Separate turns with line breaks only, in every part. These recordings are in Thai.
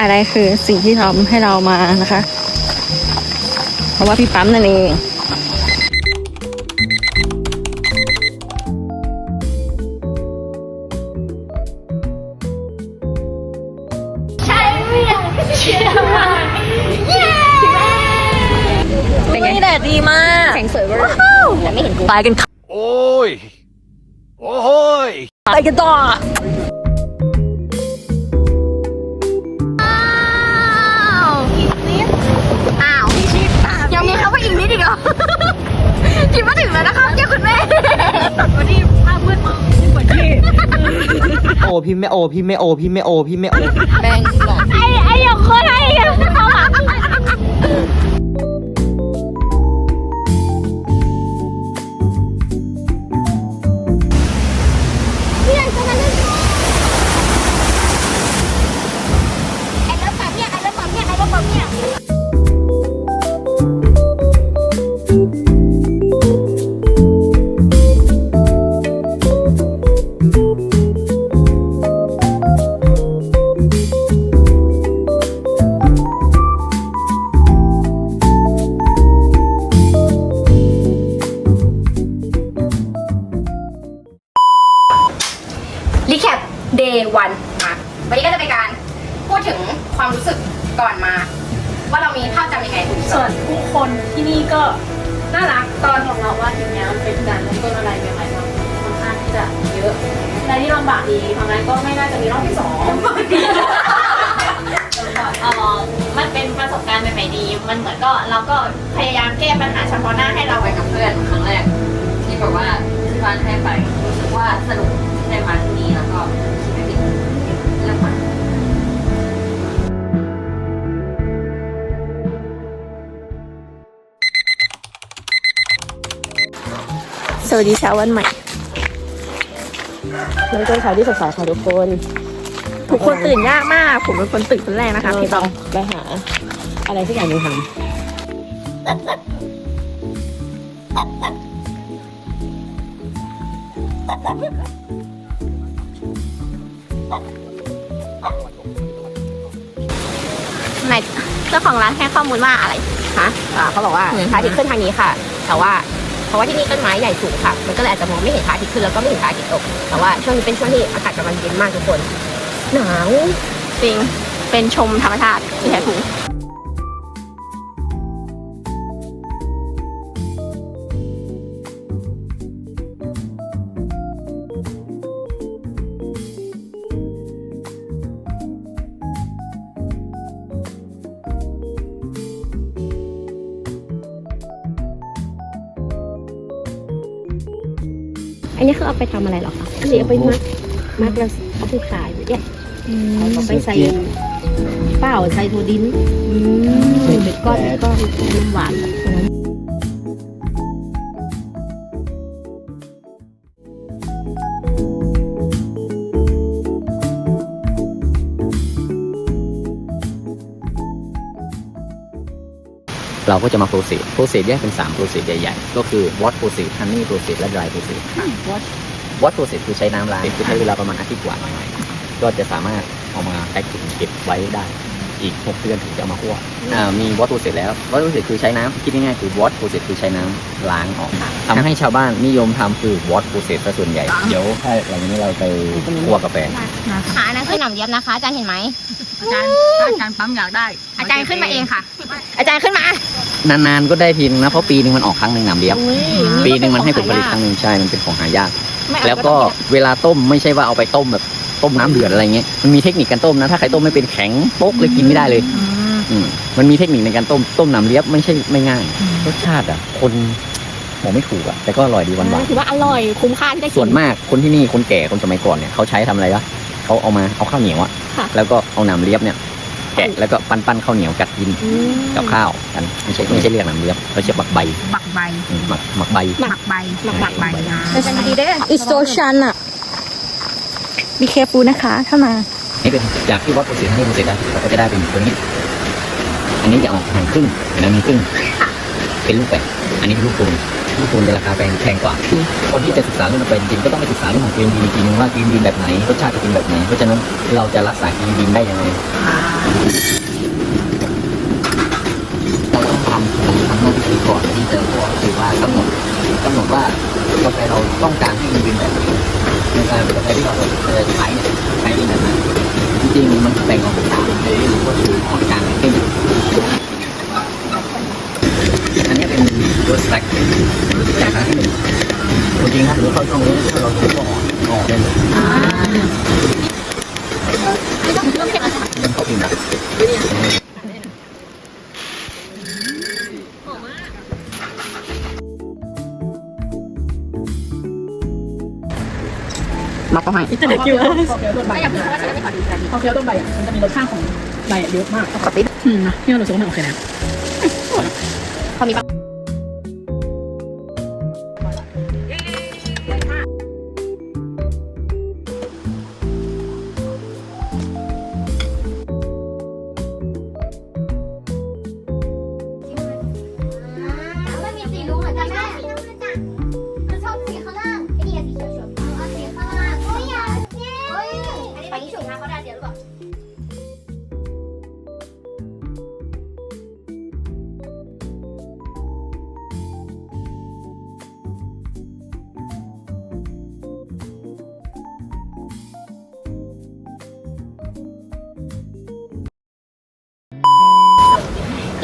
อะไรคือสิ่งที่ทำให้เรามานะคะ เพราะว่าพี่ปั๊มนั่นเอง
ใช่เรียกเชียร์มาเย้
เป็นไงแดดดีมากแสงสวยเวอร์แต่ไม่เห็นกูไปกันค่ะ
โอ้ย โอ้ย
ไปกันต่อ
อ้ พี่
ไม่โอ พี่ไม่โอ พี่ไม่โอ พี่ไม่โอ
แบงหลอด
ไอ้ไอ้อย่างคนไอ้ ดถึงความรู้สึกก่อนมา ว่าเรามีภาพจำยังไงคุณ
ส่วนผู้คนที่นี่ก็น่ารักตอนของเราว่าถึงแม้มันเป็นการเริ่มต้นอะไรใหม่ๆเราค่อนข้างที่จะเยอะในที่ลำบากดีเพราะงั้นก็ไม่น่าจะมีรอบที่สองเอ่อมันเป็นประสบการณ์ใหม่ๆดี มันเหมือนก็เราก็พยายามแก้ปัญหาเฉพาะหน้าให้เรา
ไปกับเพื่อนครั้งแรกที่แบบว่าที่บ้านให้ไปรู้สึกว่าสนุกที่ได้มาที่นี่แล้วก็คิด
วัสดีเช้าวันใหม่เริ่มต้นเช้าที่สดใสค่ะทุกคนทุกคนตื่นยากมาก ผมเป็นคนตื่นคนแรกนะคะพี่ตอง
ไปหา อะไรสักอย่างหนึงท
ไหนเจ้าของร้านให้ข้อมูลว่าอะไร
คะอ่าเขาบอกว่าพระอาทิตย์ขึ้นทางนี้ค่ะ แต่ว่า เพราะว่าที่นี่ต้นไม้ใหญ่สูงค่ะ มันก็เลยอาจจะมองไม่เห็นพระอาทิตย์ขึ้นแล้วก็ไม่เห็นพระอาทิตย์ตก แต่ว่าช่วงนี้เป็นช่วงที่อากาศกำลังเย็นมากทุกคน หนาว
จริง เป็นชมธรรมชาติที่แท้ทรู
นนี้คือเอาไปทำอะไรเหรอคะ อันนี้เอาไปมัด มัดแล้วเอาไปขายเนี่ยเอาไปใส่เปล่าใส่โทดินเป็นก้อนเป็นก้อนน้ำหวาน
เราก็จะมาโปรเซสโปรเซสแยกเป็น3โปรเซสใหญ่ๆ ก็คือ wash process honey process และ dry process wash process คือใช้น้ำล้างคือใช้เวลาประมาณอาทิตย์กว่าหน่อยๆก็จะสามารถเอามาแพ็คถุงเก็บไว้ได้ อีก 6 เดือนถึงจะเอามาคั่วอ่ามี wash process แล้ว wash process คือใช้น้ำคิดง่ายๆคือ wash process คือใช้น้ำล้างออกทำให้ชาวบ้านนิยมทำคือ wash process ซะส่วนใหญ่ เดี๋ยวถ้าหลังจากนี้เราไปคั่วกาแฟ
ขานั่นคือหนำเย็บนะคะอาจารย์เห็นไหม
อาจารย์อาจารย์ปั๊มอยากได้
อาจารย์ขึ้นมาเองค่ะ อาจารย์ขึ้นมา
นานๆก็ได้ทีนึงนะเพราะปีหนึงมันออกครั้งหนึ่งหนำเดียวปีหนึ่งมันให้ผลผลิตครั้งหนึ่งใช่มันเป็นของหายาก แล้วก็เวลาต้มไม่ใช่ว่าเอาไปต้มแบบ ต้มน้ำเดือดอะไรเงี้ยมันมีเทคนิคการต้มนะ ถ้าใครต้มไม่เป็นแข็งโป๊กเลยกินไม่ได้เลยอืมมันมีเทคนิคในการต้มต้มน้ำเลียบไม่ใช่ไม่ง่ายรสชาติอะ คนบอกไม่ถูกอะแต่ก็อร่อยดีหวาน
ถือว่าอร่อยคุ้มค่าที่ได้
ๆ
กิ
ส่วนมากคนที่นี่คนแก่คนสมัยก่อนเนี่ยเขาใช้ทำอะไรวะเขาเอามาเอาข้าวเหนียวอะแล้วก็เอาน้ำเลียบเนี่ยแกะแล้วก็ปั้นปั้นๆข้าวเหนียวกัดกินกับข้าวกันไม่ใช่ไม่ใช่เรียกน้ำเลียบเราเรียกบักใบ
บักใบ
อืมหมักหมักใบ
บักใบ
หมักใบ
นะ
เป็นดีเด้อ
It's so shun อะ Be careful นะคะ ถ้ามา
นี่เป็นจากที่วัดโปรเซสให้โปรเซสได้เราก็จะได้เป็นตัวนี้ อันนี้จะออกห่างครึ่งอันนั้นมีครึ่ง เป็นลูกแปดอันนี้เป็นลูกกลมญี่ปุ่นจะราคาแพงแพงกว่า คนที่จะศึกษาเรื่องกาแฟจริงก็ต้องไปศึกษาเรื่องของกรีนบีจริงว่ากรีนบีแบบไหนรสชาติจะเป็นแบบไหน เพราะฉะนั้นเราจะรักษากรีนบีได้ยังไงเราต้องทำทำโน้ดีก่อนที่จะก็คือว่ากำหนดกำหนดว่ากาแฟเราต้องการให้มันเป็นแบบไหน ในการป็นกาแฟที่เราจะใช้ใช้แบบไหนจริงๆมันแบ่งออกเป็นสามเลยก็คือออกการเข้มอันนี้เป็นรสแบล็กจากครั้งที่หนึ่งจริงๆถ้าเราเข้าช่องนี้ถ้าเราดูก็ออกออกได้เลยไมันเข้าพิมพ์แบ บ
มาก็ให้
จะเด็กอยู่ไม่อยากพูดว่าฉันไม่ขอดูกันพอเคี้ยวต้นใบอะมันจะมีรสชาติของใบอะเยอะมาก
ปกติ
อืมนะที่เรารู้สึกว่ามันโอเคนะ
พอมีปะมั นนี้ไปที่ฉุนนะเขาได้เดียวหรือเปล่า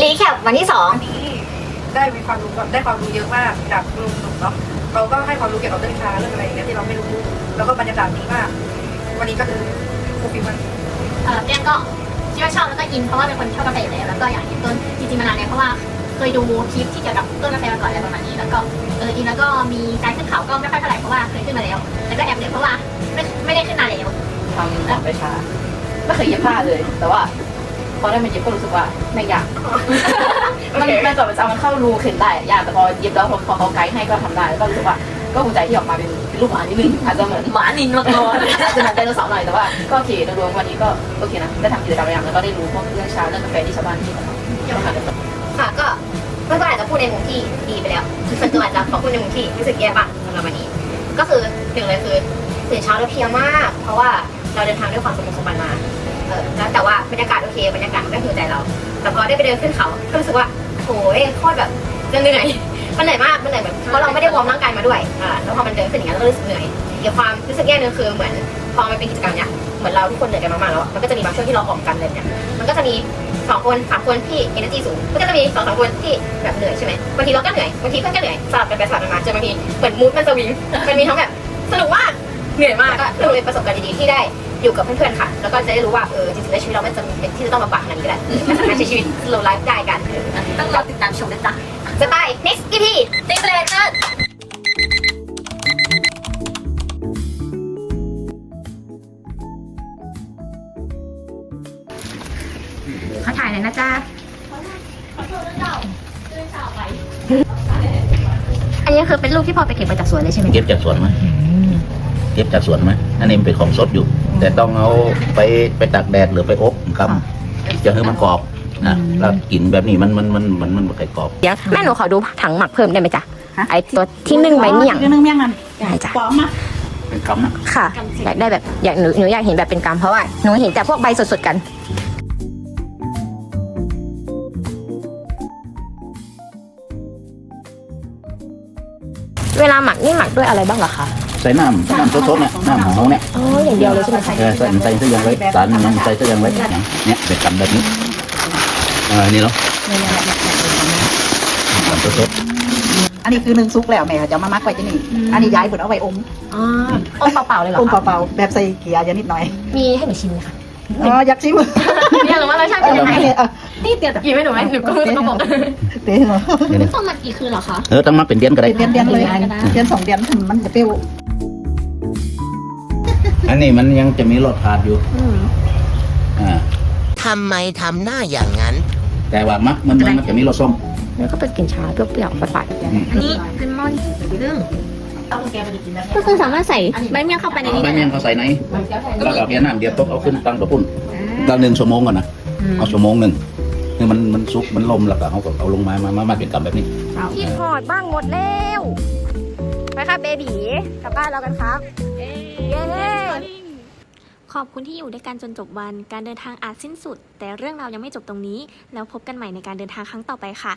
รีแคปวันที่สอง
ได้มีความรู้แบบได้ความรู้เยอะมากจากลุงหนุ่มเนาะเราก็ให้ความรู้เกี่ยวกับเรื่องชาเรื่องอะไรอย่างเงี้ยที่เราไม่รู้ แล้วก็บรรยากาศดีมาก วันนี้ก็คือ
เออเตี้ยนก็คิดว่าชอบแล้วก็อินเพราะว่าเป็นคนชอบกาแฟอยู่แล้วแล้วก็อยากเห็นต้นจริงๆมานานแล้วเพราะว่าเคยดูคลิปที่เกี่ยวกับต้นกาแฟมาก่อนอะไรประมาณนี้แล้วก็เอออินแล้วก็มีการขึ้นเขาก็ไม่ค่อยเท่าไหร่เพราะว่าเคยขึ้นมาแล้วแล้วก็แอบเหนื่อยเพราะว่าไม่ไม่ได้ขึ้นนานแล้ว
ทำแบบไปช้าไม่เคยเย็บผ้าเลย แต่ว่าพอได้มาเย็บก็รู้สึกว่าแม่งยากมันมันก่อนมันจะเอามันเข้ารูขึ้นได้อะยากแต่พอเย็บแล้วพอพอเขาไกด์ให้ก็ทำได้แล้วก็รู้สึกว่า ก็ภูมิใจที่ออกมาเป็นเป็นลูกหมานิดนึงอาจจะเหมือนหมานินมาก่อนอาจจะเหมือนไดโนเสาร์หน่อยแต่ว่าก็โอเคโดยรวมวันนี้ก็โอเคนะได้ทำกิจกรรมบางอย่างแล้วก็ได้รู้พวกเรื่องชาเรื่องกาแฟที่ชาวบ้านที่เขาทำเกี่ยวกับ
ค่ะก็เพื่อนก็อาจจะพูดในมุมที่ดีไปแล้วส่วนตัวอาจจะขอพูดในมุมที่รู้สึกแย่บ้างสำหรับวันนี้ ก็คือหนึ่งเลยคือตื่นเช้าแล้วเพลียมาก เพราะว่าเราเดินทางด้วยความสมบุกสมบันมาเออแล้วแต่ว่าบรรยากาศโอเคบรรยากาศมันก็คือใจเรา แต่พอได้ไปเดินขึ้นเขาก็รู้สึกว่าโอ้ยโคตรแบบจะเหนื่อย มันเหนื่อยมากมันเหนื่อยแบบเพราะเราไม่ได้วอร์มร่างกายมาด้วยอ่าแล้วพอมันเดินขึ้นอย่างนี้ยเราก็รู้สึกเหนื่อยอีกความรู้สึกแย่หนึงคือเหมือนพอมันเป็นกิจกรรมเนี้ยเหมือนเราทุกคนเหนื่อยกันมากๆแล้วมันก็จะมีบางช่วงที่เราออกกันเลยเนี่ยมันก็จะมีสองคนสามคนที่ energy สูงก็จะมีสองสามคนที่แบบเหนื่อยใช่ไหมบางทีเราก็เหนื่อยบางทีเพื่อนก็เหนื่อยสลับกันไปสลับกันมาจนบางทีเหมือนมูดมันสวิงมันมีทั้งแบบสนุกมากเหนื่อยมากก็เลยประสบการณ์ดีๆที่ได้อยู่กับเพื่อนๆค่ะ แล้วก็จะได้รู้ว่าเออจริงๆแล้วชีวิตเราไม่จำเป็นที่จะต้องลำบากขนนี้ก็ได้เราสามารถใช้ชีวิต slow life ได้กัน
ต้องรอติดตามชมนะจ๊ะ
จะไป next EP ติ๊กเลยค่ะเขาถ่ายเลยนะจ๊ะ อันนี้คือเป็นรูปที่พอไปเก็บมาจากสวนเลยใช่ไหม
เก็บจากสวนไหมเก็บจากสวนไหมอันนี้มันเป็นของสดอยู่ แต่ต้องเอาไปไปตากแดดหรือไปอบครับจะให้มันกรอบ นะแล้วกินแบบนี้มันมันมันมันมันไม่ค่อยกรอบ
เดี๋ยวแม่หนูขอดูถังหมักเพิ่มได้ไหมจ๊ะไอตัวที่นึ่งใบเมี่ยง
เรื่องเมี่ยงมัน
ได้จ้ะ
ปลอมอะ
เป็นคำนะ
ค่ะอยากได้แบบอยากหนูหนูอยากเห็นแบบเป็นกรัมเพราะว่าหนูเห็นแต่พวกใบสดๆกันเวลาหมักนี่หมักด้วยอะไรบ้างเหรอคะ
ใส่น้ำน้ำสดๆเนี่ยน้ำของเขาเนี่ย
อ๋ออย่างเดียวเลยใช่ไหมคะ
เออใส่ใส่เสื้อยังไว้สารยังใส่เสื้อยังไว้เนี่ยเป็นกำแบบนี้ อ่านี่เนาะกำสด
อันนี้คือหนึ่งซุกแล้วแม่จะมามักไว้ที่นี่ อันนี้ย้ายเปิดเอาไว้อม
อ๋ออมเปล่าๆเลยเหรอ
อมเปล่าๆแบบใส่เกียร์ยานิดหน่อย
มีให้หนูชิมไหมคะ
อ๋ออยากชิม
อยากรู้ว่ารสชาติเป็นยังไงนี่เตียแต่กินไม่หนูไหมหนูก็ไม่ต้องบอก
เต้เหรอ
ๆนี่
ต้องมากี่คืนเหรอคะ
เออต้องมาเป็นเดือนก็ได้
เดือนเดือนเลยเดือนสองเดือนมันจะเปรี้ยว
อันนี้มันยังจะมีรสชาติอยู่อ่า
ทำไมทำหน้าอย่างนั้น
แต่ว่ามักมันมันมันจะมีรสส้ม
แล้วก็เป็นกลิ่นชาเปรี้ยวๆฝาด
อืม
ๆอันนี้เป็นมอนเรื่องก็คือสามารถใส่ใบเมี่ยงเข้าไปในนี้
ใบ
ได้
เมี่ยงเขาใส่ไหนแล้วก็เอาเพียน้ำเดียวตกเอาขึ้นตั้งกระปุ่นตั้งหนึ่งชั่วโมงก่อนนะเอาชั่วโมงหนึ่งคือมันมันซุกมันลมแล้วก็เขาก็เอาลงมามามามาเป็นกำแบบนี้
ที่หอดบ้างหมดแล้วไปค่ะเบบีกลับบ้านเรากันครับเย้
ขอบคุณที่อยู่ด้วยกันจนจบวัน การเดินทางอาจสิ้นสุด แต่เรื่องเรายังไม่จบตรงนี้ แล้วพบกันใหม่ในการเดินทางครั้งต่อไปค่ะ